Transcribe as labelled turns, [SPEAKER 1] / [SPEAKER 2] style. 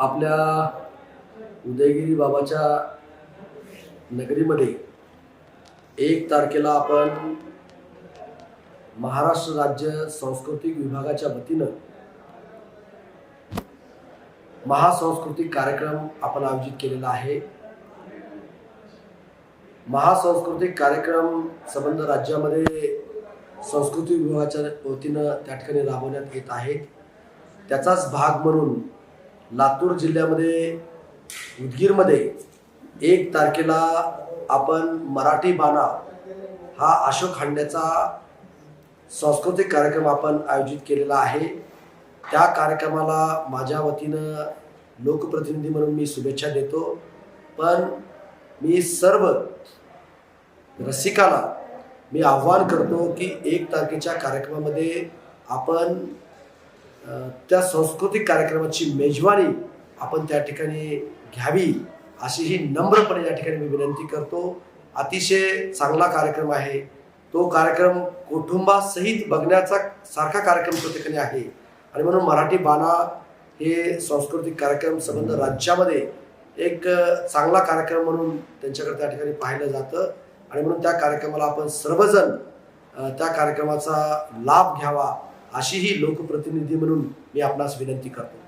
[SPEAKER 1] आपल्या उदयगिरी बाबाच्या नगरीमध्ये एक तारखेला आपण महाराष्ट्र राज्य सांस्कृतिक विभागाच्या वतीनं महासांस्कृतिक कार्यक्रम आपण आयोजित केलेला आहे. महासांस्कृतिक कार्यक्रम संबंध राज्यामध्ये संस्कृती विभागाच्या वतीनं त्या ठिकाणी राबवण्यात येत आहेत त्याचाच भाग म्हणून लातूर जिल्ह्यामध्ये उदगीरमध्ये एक तारखेला आपण मराठी बाणा हा अशोक हांड्याचा सांस्कृतिक कार्यक्रम आपण आयोजित केलेला आहे. त्या कार्यक्रमाला माझ्या वतीनं लोकप्रतिनिधी म्हणून मी शुभेच्छा देतो. पण मी सर्व रसिकाला मी आव्हान करतो की एक तारखेच्या कार्यक्रमामध्ये आपण त्या सांस्कृतिक कार्यक्रमाची मेजवानी आपण त्या ठिकाणी घ्यावी अशी ही नम्रपणे या ठिकाणी मी विनंती करतो. अतिशय चांगला कार्यक्रम आहे. तो कार्यक्रम कुटुंबासहित बघण्याचा सारखा कार्यक्रम त्या ठिकाणी आहे. आणि म्हणून मराठी बाणा हे सांस्कृतिक कार्यक्रम संबंध राज्यामध्ये एक चांगला कार्यक्रम म्हणून त्यांच्याकडे त्या ठिकाणी पाहिलं जातं. आणि म्हणून त्या कार्यक्रमाला आपण सर्वजण त्या कार्यक्रमाचा लाभ घ्यावा. अशी ही लोकप्रतिनिधी म्हणून मी आपणास विनंती करतो.